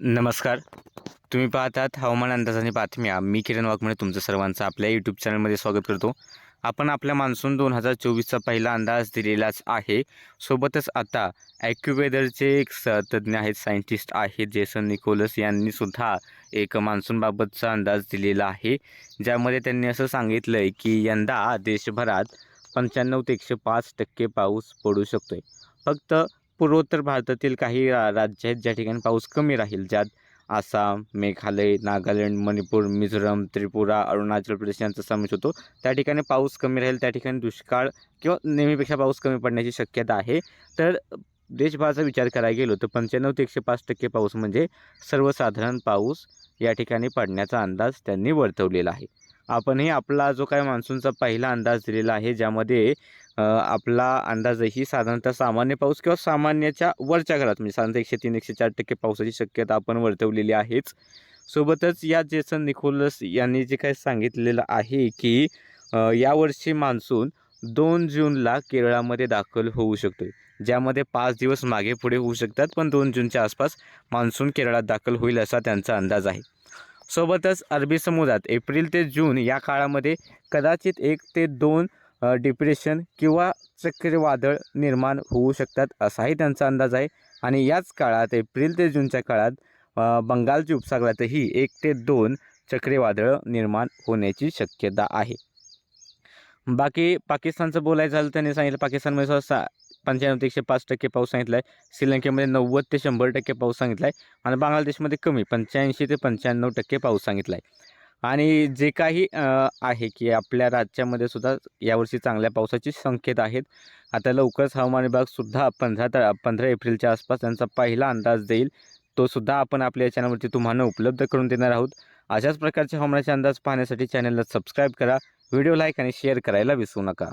नमस्कार. तुम्ही पाहतात हवामान अंदाजाने बातम्या. मी किरण वाघमणे तुमचं सर्वांचं आपल्या यूट्यूब चॅनलमध्ये स्वागत करतो. आपण आपल्या मान्सून दोन हजार चोवीसचा पहिला अंदाज दिलेलाच आहे. सोबतच आता ॲक्युवेदरचे एक स तज्ज्ञ आहेत सायंटिस्ट आहेत जेसन निकोलस यांनी सुद्धा एक मान्सूनबाबतचा अंदाज दिलेला आहे. ज्यामध्ये त्यांनी असं सांगितलं आहे की यंदा देशभरात पंच्याण्णव ते एकशे पाच टक्के पाऊस पडू शकतो आहे फक्त पूर्वोत्तर भारतातील काही रा राज्य आहेत ज्या ठिकाणी पाऊस कमी राहील ज्यात आसाम मेघालय नागालँड मणिपूर मिझोरम त्रिपुरा अरुणाचल प्रदेश यांचा समावेश होतो. त्या ठिकाणी पाऊस कमी राहील त्या ठिकाणी दुष्काळ किंवा नेहमीपेक्षा पाऊस कमी पडण्याची शक्यता आहे. तर देशभराचा विचार करायला गेलो तर पंच्याण्णव ते एकशे पाच टक्के पाऊस म्हणजे सर्वसाधारण पाऊस या ठिकाणी पडण्याचा अंदाज त्यांनी वर्तवलेला आहे. आपणही आपला जो काय मान्सूनचा पहिला अंदाज दिलेला आहे ज्यामध्ये आपला अंदाजही साधारणतः सामान्य पाऊस किंवा सामान्याच्या वरच्या घरात म्हणजे साधारणतः एकशे तीन एकशे चार टक्के पावसाची शक्यता आपण वर्तवलेली आहेच. सोबतच या जेसन निकोलस यांनी जे काही सांगितलेलं आहे की यावर्षी मान्सून दोन जूनला केरळामध्ये दाखल होऊ शकतो ज्यामध्ये पाच दिवस मागे पुढे होऊ शकतात पण दोन जूनच्या आसपास मान्सून केरळात दाखल होईल असा त्यांचा अंदाज आहे. सोबतच अरबी समुद्रात एप्रिल ते जून या काळामध्ये कदाचित एक ते दोन डिप्रेशन किंवा चक्रीवादळ निर्माण होऊ शकतात असाही त्यांचा अंदाज आहे. आणि याच काळात एप्रिल ते जूनच्या काळात बंगालच्या उपसागरातही एक ते दोन चक्रीवादळं निर्माण होण्याची शक्यता आहे. बाकी पाकिस्तानचं बोलायचं झालं त्यांनी सांगितलं पाकिस्तानमध्ये सहसा पंच्याण्णव ते एकशे पाच टक्के पाऊस सांगितला आहे श्रीलंकेमध्ये नव्वद ते शंभर टक्के पाऊस सांगितला आहे आणि बांगलादेशमध्ये कमी पंच्याऐंशी ते पंच्याण्णव टक्के पाऊस सांगितला आहे आणि जे काही आहे की आपल्या राज्यामध्ये सुद्धा यावर्षी चांगल्या पावसाची संकेत आहेत. आता लवकरच हवामान विभागसुद्धा पंधरा त पंधरा एप्रिलच्या आसपास त्यांचा पहिला अंदाज देईल. तो सुद्धा आपण आपल्या चॅनलवरती तुम्हाला उपलब्ध करून देणार आहोत. अशाच प्रकारचे हवामानाचे अंदाज पाहण्यासाठी चॅनलला सबस्क्राईब करा. व्हिडिओ लाईक आणि शेअर करायला विसरू नका.